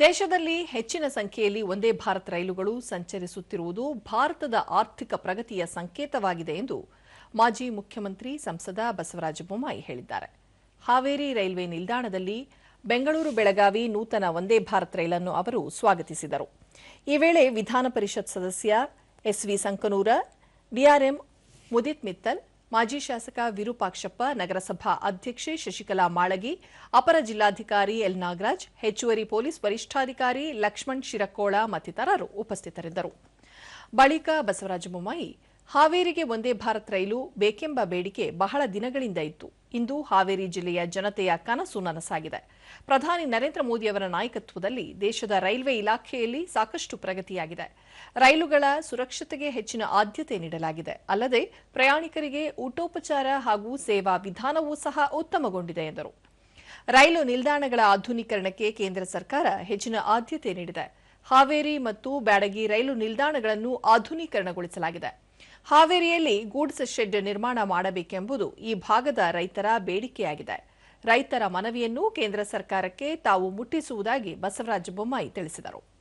ದೇಶದಲ್ಲಿ ಹೆಚ್ಚಿನ ಸಂಖ್ಯೆಯಲ್ಲಿ ಒಂದೇ ಭಾರತ್ ರೈಲುಗಳು ಸಂಚರಿಸುತ್ತಿರುವುದು ಭಾರತದ ಆರ್ಥಿಕ ಪ್ರಗತಿಯ ಸಂಕೇತವಾಗಿದೆ ಎಂದು ಮಾಜಿ ಮುಖ್ಯಮಂತ್ರಿ ಸಂಸದ ಬಸವರಾಜ ಬೊಮ್ಮಾಯಿ ಹೇಳಿದ್ದಾರೆ. ಹಾವೇರಿ ರೈಲ್ವೆ ನಿಲ್ದಾಣದಲ್ಲಿ ಬೆಂಗಳೂರು ಬೆಳಗಾವಿ ನೂತನ ಒಂದೇ ಭಾರತ್ ರೈಲನ್ನು ಅವರು ಸ್ವಾಗತಿಸಿದರು. ಈ ವೇಳೆ ವಿಧಾನ ಪರಿಷತ್ ಸದಸ್ಯ ಎಸ್ವಿ ಸಂಕನೂರ ಡಿಆರ್ಎಂ ಮುದಿತ್ ಮಿತ್ತಲ್ ಮಾಜಿ ಶಾಸಕ ವಿರೂಪಾಕ್ಷಪ್ಪ, ನಗರಸಭಾ ಅಧ್ಯಕ್ಷೆ ಶಶಿಕಲಾ ಮಾಳಗಿ, ಅಪರ ಜಿಲ್ಲಾಧಿಕಾರಿ ಎಲ್ ನಾಗರಾಜ್, ಹೆಚ್ಚುವರಿ ಪೊಲೀಸ್ ವರಿಷ್ಠಾಧಿಕಾರಿ ಲಕ್ಷ್ಮಣ್ ಶಿರಕೋಳ ಮತ್ತಿತರರು ಉಪಸ್ಥಿತರಿದ್ದರು. ಬಳಿಕ ಬಸವರಾಜ ಬೊಮ್ಮಾಯಿ ಹಾವೇರಿಗೆ ಒಂದೇ ಭಾರತ್ ರೈಲು ಬೇಕೆಂಬ ಬೇಡಿಕೆ ಬಹಳ ದಿನಗಳಿಂದ ಇತ್ತು. ಇಂದು ಹಾವೇರಿ ಜಿಲ್ಲೆಯ ಜನತೆಯ ಕನಸು ನನಸಾಗಿದೆ. ಪ್ರಧಾನಿ ನರೇಂದ್ರ ಮೋದಿಯವರ ನಾಯಕತ್ವದಲ್ಲಿ ದೇಶದ ರೈಲ್ವೆ ಇಲಾಖೆಯಲ್ಲಿ ಸಾಕಷ್ಟು ಪ್ರಗತಿಯಾಗಿದೆ. ರೈಲುಗಳ ಸುರಕ್ಷತೆಗೆ ಹೆಚ್ಚಿನ ಆದ್ಯತೆ ನೀಡಲಾಗಿದೆ. ಅಲ್ಲದೆ ಪ್ರಯಾಣಿಕರಿಗೆ ಊಟೋಪಚಾರ ಹಾಗೂ ಸೇವಾ ವಿಧಾನವೂ ಸಹ ಉತ್ತಮಗೊಂಡಿದೆ ಎಂದರು. ರೈಲು ನಿಲ್ದಾಣಗಳ ಆಧುನೀಕರಣಕ್ಕೆ ಕೇಂದ್ರ ಸರ್ಕಾರ ಹೆಚ್ಚಿನ ಆದ್ಯತೆ ನೀಡಿದೆ. ಹಾವೇರಿ ಮತ್ತು ಬ್ಯಾಡಗಿ ರೈಲು ನಿಲ್ದಾಣಗಳನ್ನು ಆಧುನೀಕರಣಗೊಳಿಸಲಾಗಿದೆ. ಹಾವೇರಿಯಲ್ಲಿ ಗೂಡ್ಸ್ ಶೆಡ್ ನಿರ್ಮಾಣ ಮಾಡಬೇಕೆಂಬುದು ಈ ಭಾಗದ ರೈತರ ಬೇಡಿಕೆಯಾಗಿದೆ. ರೈತರ ಮನವಿಯನ್ನು ಕೇಂದ್ರ ಸರ್ಕಾರಕ್ಕೆ ತಾವು ಮುಟ್ಟಿಸುವುದಾಗಿ ಬಸವರಾಜ ಬೊಮ್ಮಾಯಿ ತಿಳಿಸಿದರು.